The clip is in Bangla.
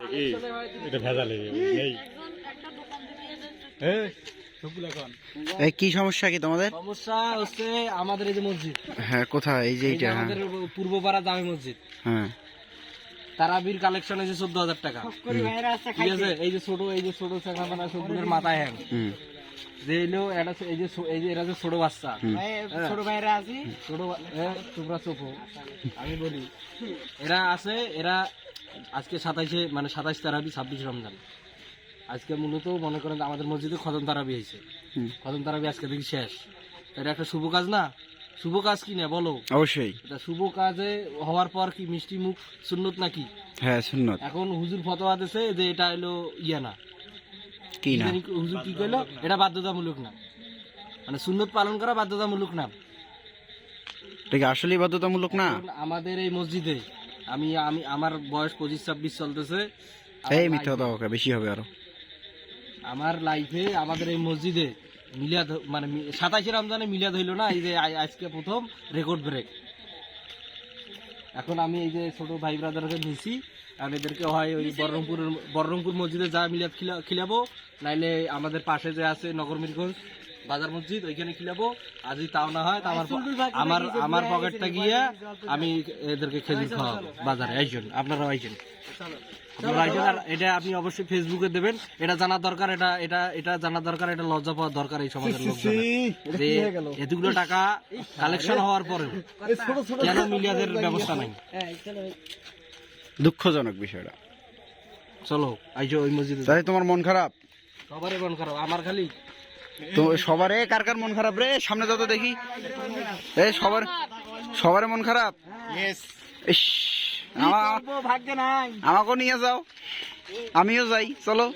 কি এই। হ্যাঁ সবগুলো এখন। এই কি সমস্যা কি তোমাদের? সমস্যা হচ্ছে আমাদের এই যে মসজিদ। হ্যাঁ কোথায়? এই যে এইটা হ্যাঁ। আমাদের পূর্বপাড়া জামে মসজিদ। হ্যাঁ। তারাবির কালেকশন হয়েছে চোদ্দ হাজার টাকা। ঠিক আছে? এই যে ছোট এই যে ছোট চাকাপানা সবগুলোর মাথায় হ্যাং। হুম। যে এলো এটা এই যে এই যে এরা যে ছোট বাচ্চা। ছোট ভাইরা আছে। ছোট তোমরা চোখো। আমি বলি এরা আছে এরা আজকে সাতাইশে মানে সাতাইশ তারাবি ছাব্বিশ রমজান। আজকে মূলত মনে করেন আমাদের মসজিদে খতম তারাবি হয়েছে। খতম তারাবি আজকে দেখি শেষ। এটা একটা শুভ কাজ না? শুভ কাজ কি না বলো? অবশ্যই। এটা শুভ কাজে হওয়ার পর কি মিষ্টি মুখ সুন্নত নাকি? হ্যাঁ সুন্নত। এখন হুজুর ফতোয়া দিছে যে এটা হলো ইয়া না। কি না? হুজুর কি কইলো? এটা বাধ্যতামূলক না। মানে সুন্নত পালন করা বাধ্যতামূলক না। এটা কি আসলেই বাধ্যতামূলক না? আমাদের এই মসজিদে আমি আমি আমার বয়স পঁচিশ ছাব্বিশ চলতেছে। এই মিথ্যা কথা ওকে বেশি হবে আরও। আমার লাইফে আমাদের এই মসজিদে মিলাদ মানে সাতাশে রমজানে মিলাদ হইল না এই যে আজকে প্রথম রেকর্ড ব্রেক এখন আমি এই যে ছোট ভাই ব্রাদারকে নিছি আর এদেরকে হয় ওই বর্রমপুর বর্রমপুর মসজিদে যা মিলাদ খিলা- খিলাবো নাইলে আমাদের পাশে যে আছে নগর মিরগঞ্জ বাজার মসজিদ ওইখানে খিলাবো আর যদি তাও না হয় তা আমার আমার আমার পকেটটা গিয়ে আমি এদেরকে খেজুর খাওয়াবো বাজারে আইসেন আপনারা আর এটা আপনি অবশ্যই ফেসবুকে দেবেন। এটা জানা দরকার এটা এটা এটা জানা দরকার এটা লজ্জা পাওয়া দরকার এই সমাজের লোক এতগুলো টাকা কালেকশন হওয়ার পরেও কেন মিলিয়াদের ব্যবস্থা নাই? দুঃখজনক বিষয়টা। চলো আইজো ওই মসজিদে। তাই তোমার মন খারাপ? সবারই মন খারাপ আমার খালি তো সবার এ কার কার মন খারাপ রে? সামনে যত দেখি। এ সবার সবার মন খারাপ? আমাকে নিয়ে যাও। আমিও যাই চলো।